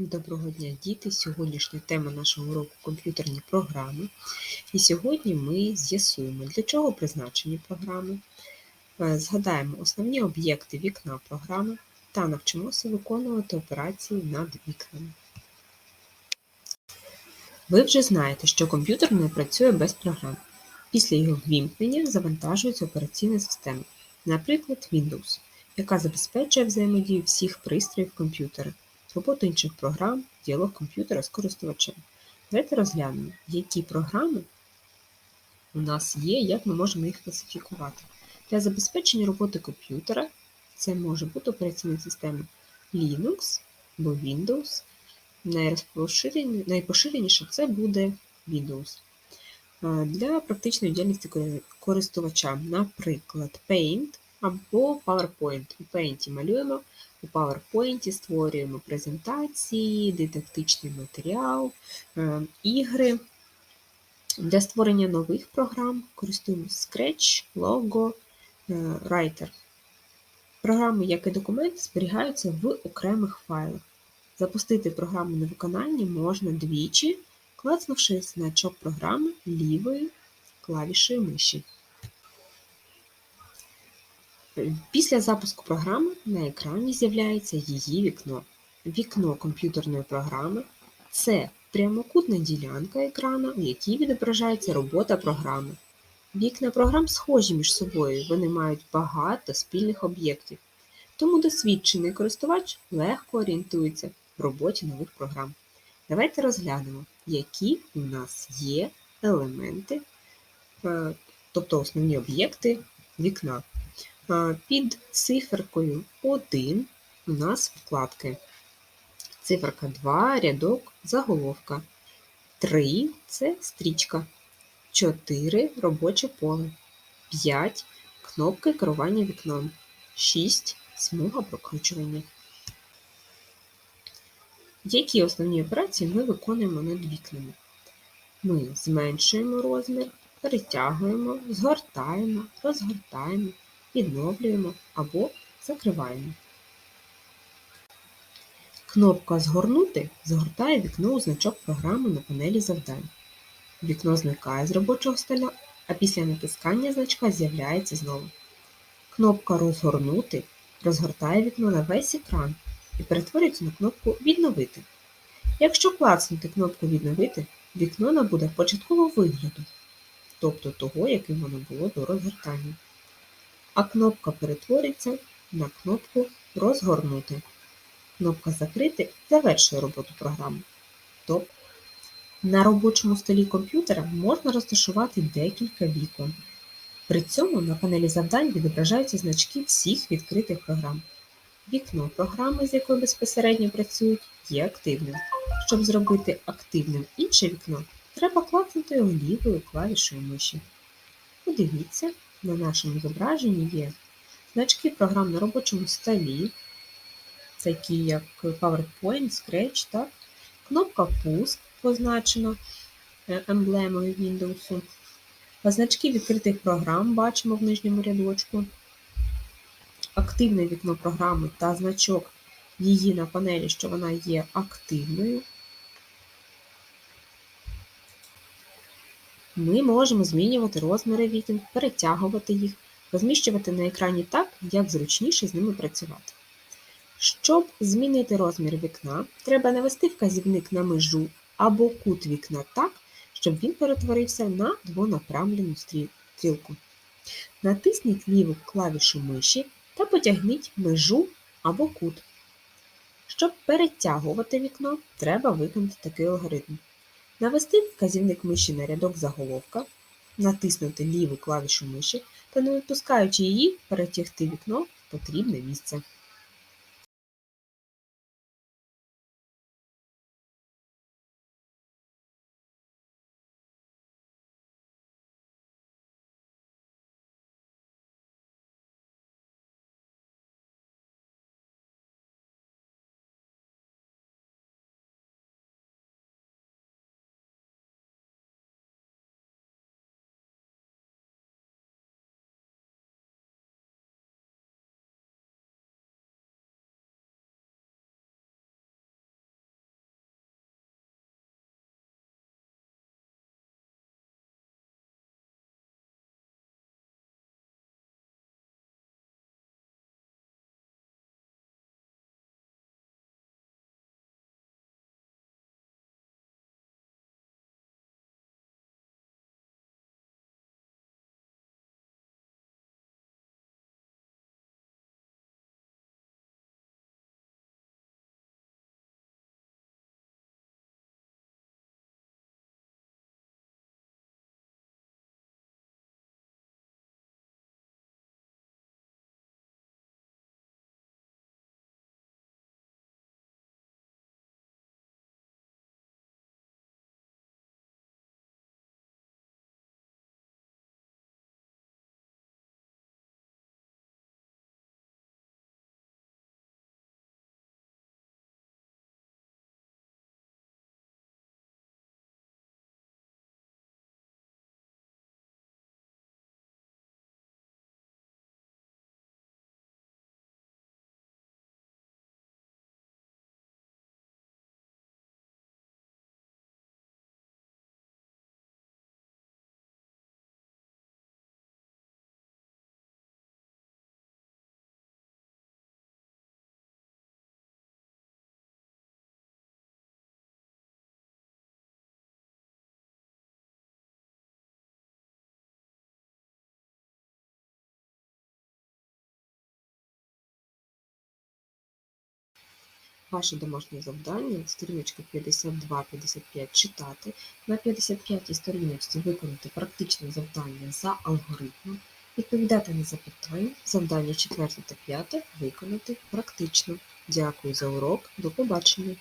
Доброго дня, діти! Сьогоднішня тема нашого уроку комп'ютерні програми. І сьогодні ми з'ясуємо, для чого призначені програми, е, згадаємо основні об'єкти вікна програми та навчимося виконувати операції над вікнами. Ви вже знаєте, що комп'ютер не працює без програм. Після його ввімкнення завантажується операційна система, наприклад, Windows, яка забезпечує взаємодію всіх пристроїв комп'ютера роботу інших програм, діалог комп'ютера з користувачем. Давайте розглянемо, які програми у нас є, як ми можемо їх класифікувати. Для забезпечення роботи комп'ютера це може бути операційна система Linux або Windows. Найпоширеніше це буде Windows. Для практичної діяльності користувача, наприклад, Paint або PowerPoint. У Paint малюємо у PowerPoint створюємо презентації, дидактичний матеріал, е, ігри. Для створення нових програм користуємося Scratch, Logo, е, Writer. Програми, як і документи, зберігаються в окремих файлах. Запустити програму на виконання можна двічі, клацнувши значок програми лівою клавішею миші. Після запуску програми на екрані з'являється її вікно. Вікно комп'ютерної програми це прямокутна ділянка екрану, у якій відображається робота програми. Вікна програм схожі між собою, вони мають багато спільних об'єктів, тому досвідчений користувач легко орієнтується в роботі нових програм. Давайте розглянемо, які у нас є елементи, е, тобто основні об'єкти вікна. Під циферкою 1 у нас вкладки. Циферка 2, рядок, заголовка. 3 це стрічка. 4 робоче поле. 5 кнопки керування вікном. 6 смуга прокручування. Які основні операції ми виконуємо над вікнами? Ми зменшуємо розмір, перетягуємо, згортаємо, розгортаємо відновлюємо або закриваємо. Кнопка Згорнути згортає вікно у значок програми на панелі завдань. Вікно зникає з робочого стола, а після натискання значка з'являється знову. Кнопка Розгорнути розгортає вікно на весь екран і перетворюється на кнопку Відновити. Якщо клацнути кнопку Відновити, вікно набуде початкового вигляду, тобто того, яким воно було до розгортання а кнопка перетвориться на кнопку Розгорнути. Кнопка Закрити завершує роботу програми. Тобто на робочому столі комп'ютера можна розташувати декілька вікон. При цьому на панелі завдань відображаються значки всіх відкритих програм. Вікно програми, з якою безпосередньо працюють, є активним. Щоб зробити активним інше вікно, треба клацнути його лівою клавішою миші. Подивіться, на нашому зображенні є значки програм на робочому столі, такі як PowerPoint, Scratch, так? кнопка Пуск позначена е, емблемою Windows. Значки відкритих програм бачимо в нижньому рядочку. Активне вікно програми та значок її на панелі, що вона є активною. Ми можемо змінювати розміри вікон, перетягувати їх, розміщувати на екрані так, як зручніше з ними працювати. Щоб змінити розмір вікна, треба навести вказівник на межу або кут вікна так, щоб він перетворився на двонаправлену стрілку. Натисніть ліву клавішу миші та потягніть межу або кут. Щоб перетягувати вікно, треба виконати такий алгоритм. Навести вказівник миші на рядок заголовка, натиснути ліву клавішу миші та, не випускаючи її, перетягти вікно в потрібне місце. Ваше домашнє завдання, сторіночки 52-55 читати, на 55 сторіночці виконати практичне завдання за алгоритмом, відповідати на запитання, завдання 4 та 5 виконати практично. Дякую за урок, до побачення!